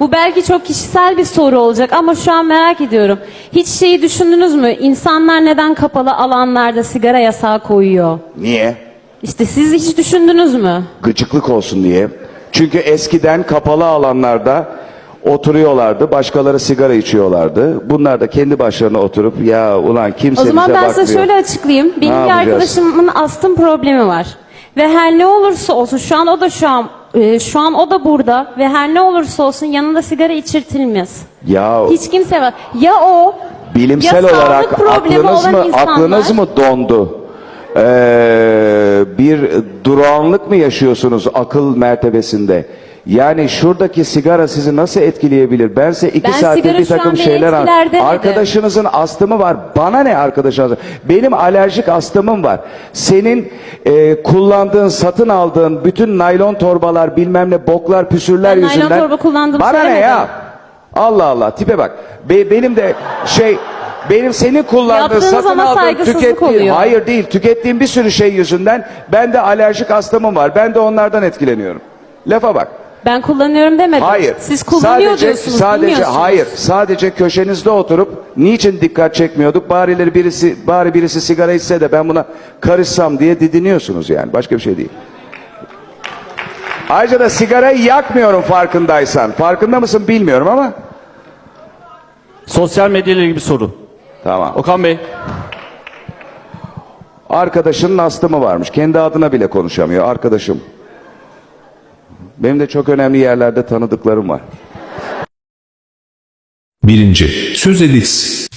Bu belki çok kişisel bir soru olacak ama şu an merak ediyorum. Hiç şeyi düşündünüz mü? İnsanlar neden kapalı alanlarda sigara yasağı koyuyor? Niye? İşte siz hiç düşündünüz mü? Gıcıklık olsun diye. Çünkü eskiden kapalı alanlarda oturuyorlardı, başkaları sigara içiyorlardı. Bunlar da kendi başlarına oturup ya ulan kimse O zaman bize ben bakmıyor. size şöyle açıklayayım. Benim bir yapacağız? arkadaşımın astım problemi var. Ve her ne olursa olsun şu an o da şu an e, şu an o da burada ve her ne olursa olsun yanında sigara içirtilmez. Ya Hiç kimse var. Ya o bilimsel ya olarak aklınız mı insanlar, aklınız mı dondu? Ee, bir durağanlık mı yaşıyorsunuz akıl mertebesinde? Yani şuradaki sigara sizi nasıl etkileyebilir? Ben size iki Ben saattir bir takım şeyler an. etkiler demedim. Arkadaşınızın astımı var. Bana ne arkadaşınız? Benim alerjik astımım var. Senin e, kullandığın, satın aldığın bütün naylon torbalar, bilmem ne boklar, püsürler Ben naylon yüzünden. torba kullandığımı Bana ne söylemedim. ya? Allah Allah tipe bak. Be- benim de şey benim senin kullandığın Yaptığınız satın aldığın tükettiğin oluyor. hayır değil tükettiğim bir sürü şey yüzünden ben de alerjik astımım var. Ben de onlardan etkileniyorum. Lafa bak. Ben kullanıyorum demedim. Hayır. Siz kullanıyor sadece, diyorsunuz. Sadece hayır. Sadece köşenizde oturup niçin dikkat çekmiyorduk? Barileri birisi bari birisi sigara içse de ben buna karışsam diye didiniyorsunuz yani. Başka bir şey değil. Ayrıca da sigarayı yakmıyorum farkındaysan. Farkında mısın bilmiyorum ama. Sosyal medya ile ilgili bir soru. Tamam. Okan Bey. Arkadaşının astımı varmış. Kendi adına bile konuşamıyor. Arkadaşım. Benim de çok önemli yerlerde tanıdıklarım var. Birinci, söz edilsin.